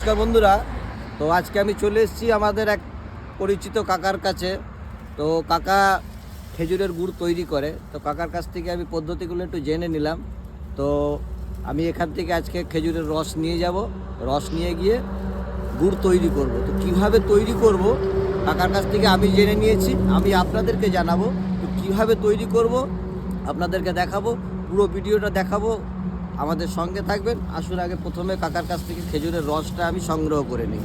নমস্কার বন্ধুরা। তো আজকে আমি চলে এসেছি আমাদের এক পরিচিত কাকার কাছে। তো কাকা খেজুরের গুড় তৈরি করে। তো কাকার কাছ থেকে আমি পদ্ধতিগুলো একটু জেনে নিলাম। তো আমি এখান থেকে আজকে খেজুরের রস নিয়ে যাব। রস নিয়ে গিয়ে গুড় তৈরি করব। তো কীভাবে তৈরি করব? কাকার কাছ থেকে আমি জেনে নিয়েছি। আমি আপনাদেরকে জানাব। তো কীভাবে তৈরি করব? আপনাদেরকে দেখাবো। পুরো ভিডিওটা দেখাবো। আমাদের সঙ্গে থাকবেন। আসুন আগে প্রথমে কাকার কাছ থেকে খেজুরের রসটা আমি সংগ্রহ করে নিই।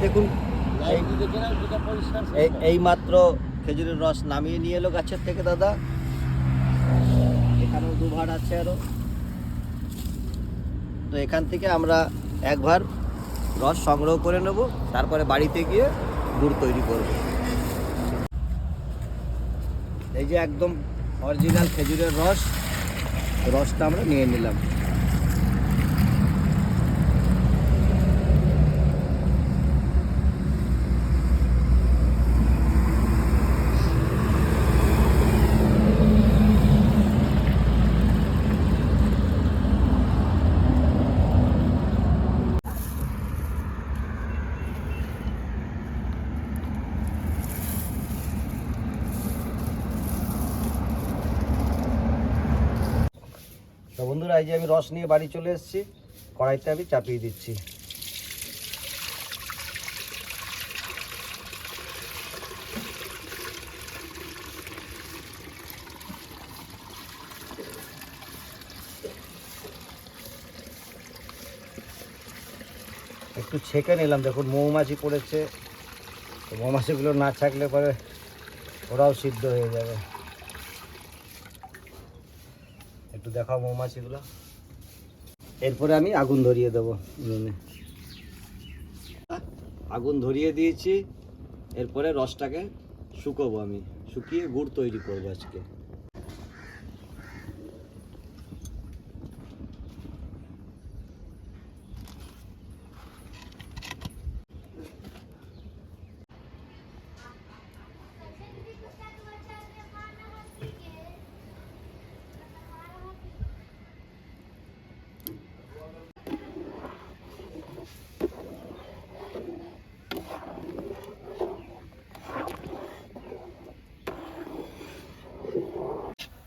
দেখুন, এই- মাত্র খেজুরের রস নামিয়ে নিয়ে এলো গাছের থেকে, দাদা। এখানেও দুভার আছে আরও। তো এখান থেকে আমরা একবার রস সংগ্রহ করে নেব, তারপরে বাড়িতে গিয়ে গুড় তৈরি করব। এই যে একদম অরিজিনাল খেজুরের রস, রসটা আমরা নিয়ে নিলাম। তো বন্ধুরা, এই যে আমি রস নিয়ে বাড়ি চলে এসেছি, কড়াইতে আমি চাপিয়ে দিচ্ছি। একটু ছেঁকে নিলাম, দেখুন, মৌমাছি পড়েছে। মৌমাছিগুলো না ছাকলে পরে ওরাও সিদ্ধ হয়ে যাবে একটু দেখাও মৌমাছিগুলো এরপরে আমি আগুন ধরিয়ে দেবো উনুনে আগুন ধরিয়ে দিয়েছি, এরপরে রসটাকে শুকোবো আমি, শুকিয়ে গুড় তৈরি করব আজকে।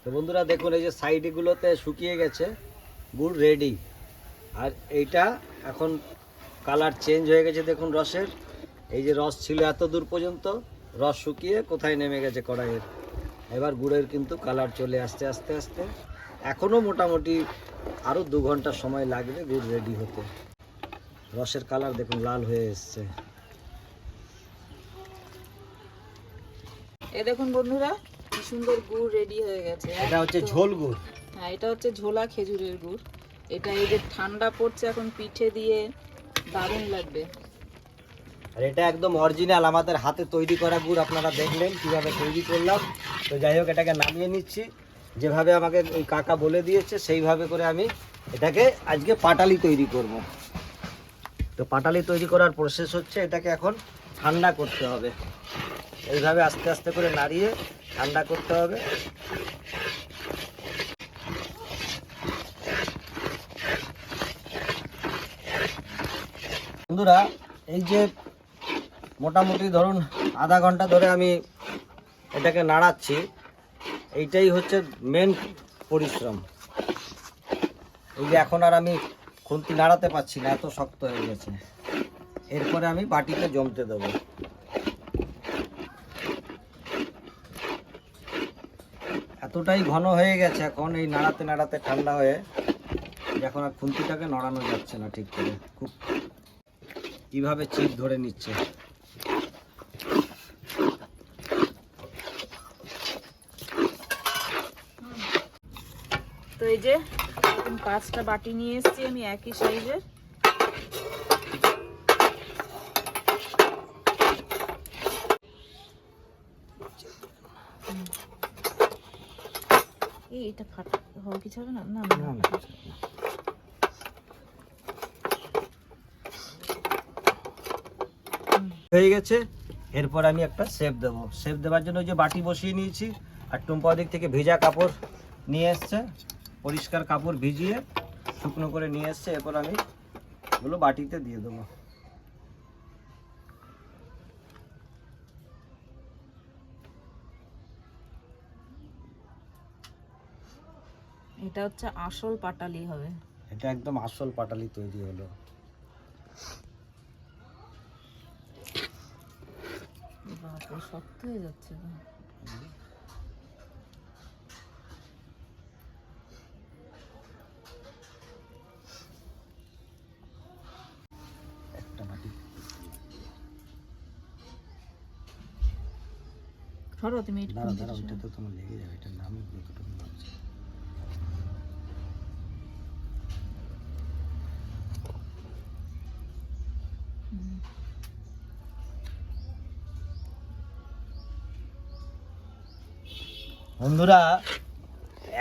তো বন্ধুরা দেখুন, এই যে সাইডগুলোতে শুকিয়ে গেছে, গুড় রেডি আর এইটা এখন কালার চেঞ্জ হয়ে গেছে, দেখুন রসের। এই যে রস ছিল এত দূর পর্যন্ত, রস শুকিয়ে কোথায় নেমে গেছে কড়াইয়ের? এবার গুড়ের কিন্তু কালার চলে আসতে, আস্তে আস্তে। এখনও মোটামুটি আরও দু ঘণ্টা সময় লাগবে গুড় রেডি হতে। রসের কালার দেখুন, লাল হয়ে এসছে। এ দেখুন বন্ধুরা সুন্দর গুড় রেডি হয়ে গেছে। এটা হচ্ছে ঝোল গুড়। হ্যাঁ এটা হচ্ছে ঝোলা খেজুরের গুড়। এটা এই যে ঠান্ডা পড়ছে এখন পিঠে দিয়ে দারুণ লাগবে। আর এটা একদম অরিজিনাল আমাদের হাতে তৈরি করা গুড় আপনারা দেখলেন কীভাবে তৈরি করলাম। তো যাই হোক এটাকে নামিয়ে নিচ্ছি। যেভাবে আমাকে ওই কাকা বলে দিয়েছে সেইভাবে করে আমি এটাকে আজকে পাটালি তৈরি করব। তো পাটালি তৈরি করার প্রসেস হচ্ছে এটাকে এখন ঠান্ডা করতে হবে। এইভাবে আস্তে আস্তে করে নাড়িয়ে ঠান্ডা করতে হবে। বন্ধুরা, এই যে মোটামুটি ধরুন আধা ঘণ্টা ধরে আমি এটাকে নাড়াচ্ছি, এইটাই হচ্ছে মেন পরিশ্রম। এই যে এখন আর আমি খুন্তি নাড়াতে পারছি না, এত শক্ত হয়ে গেছে। এরপরে আমি বাটিতে জমতে দেবো। এতটাই ঘন হয়ে গেছে এখন, এই নাড়াতে নাড়াতে ঠান্ডা হয়ে এখন আর খুন্তিটাকে নড়ানো যাচ্ছে না ঠিক করে। খুব কীভাবে চিপ ধরে নিচ্ছে। তো এই যে পাঁচটা বাটি নিয়ে এসেছি আমি একই সাইজের। এই এটা ফাটা হওয়া কিছু হবে না, না, না না। হয়ে গেছে। এরপর আমি একটা সেপ দেবো। সেপ দেওয়ার জন্য ওই যে বাটি বসিয়ে নিয়েছি আর টুম্পা দিক থেকে ভেজা কাপড় নিয়ে এসছে। পরিষ্কার কাপড় ভিজিয়ে শুকনো করে নিয়ে এসছে। এরপর আমি ওগুলো বাটিতে দিয়ে দেবো। এটা হচ্ছে আসল পাটালি হবে। এটা একদম আসল পাটালি তৈরি হলো। বাপরে শক্ত হয়ে যাচ্ছে। একটা তুমি ওইটা তো তোমার লেগে যাবে এটার নামে বন্ধুরা,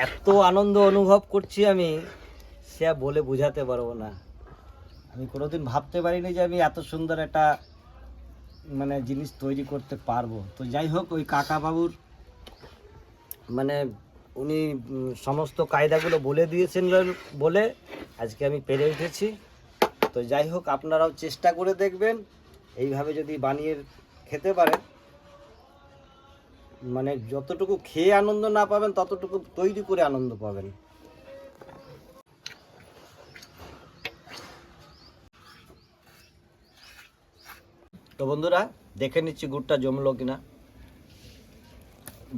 এত আনন্দ অনুভব করছি আমি সে বলে বোঝাতে পারব না। আমি কোনোদিন ভাবতে পারিনি যে আমি এত সুন্দর একটা মানে জিনিস তৈরি করতে পারব। তো যাই হোক, ওই কাকা বাবুর মানে উনি সমস্ত কায়দাগুলো বলে দিয়েছেন বলে আজকে আমি পেরে উঠেছি। তো যাই হোক, আপনারাও চেষ্টা করে দেখবেন। এইভাবে যদি বানিয়ে খেতে পারেন মানে যতটুকু খেয়ে আনন্দ না পাবেন, ততটুকু তৈরি করে আনন্দ পাবেন। তো বন্ধুরা, দেখে নিচ্ছি গুড়টা জমলো কিনা।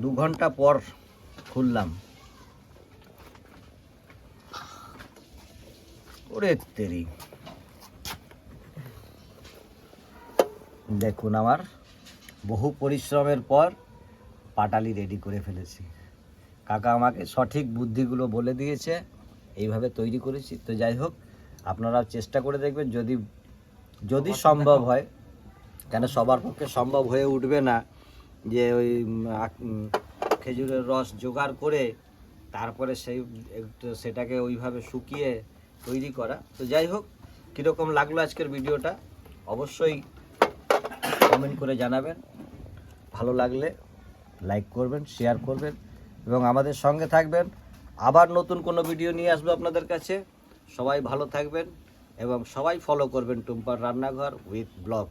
দু ঘণ্টা পর খুললাম। ওরে তেরি। দেখুন আমার বহু পরিশ্রমের পর পাটালি রেডি করে ফেলেছি। কাকা আমাকে সঠিক বুদ্ধিগুলো বলে দিয়েছে এইভাবে তৈরি করেছি। তো যাই হোক আপনারা চেষ্টা করে দেখবেন যদি যদি সম্ভব হয় কেন সবার পক্ষে সম্ভব হয়ে উঠবে না যে ওই খেজুরের রস জোগাড় করে তারপরে সেই সেটাকে ওইভাবে শুকিয়ে তৈরি করা। তো যাই হোক কীরকম লাগল আজকের ভিডিওটা? অবশ্যই কমেন্ট করে জানাবেন। ভালো লাগলে লাইক করবেন শেয়ার করবেন এবং আমাদের সঙ্গে থাকবেন। আবার নতুন কোনো ভিডিও নিয়ে আসব আপনাদের কাছে। সবাই ভালো থাকবেন এবং সবাই ফলো করবেন টুম্পার রান্নাঘর উইথ ব্লগ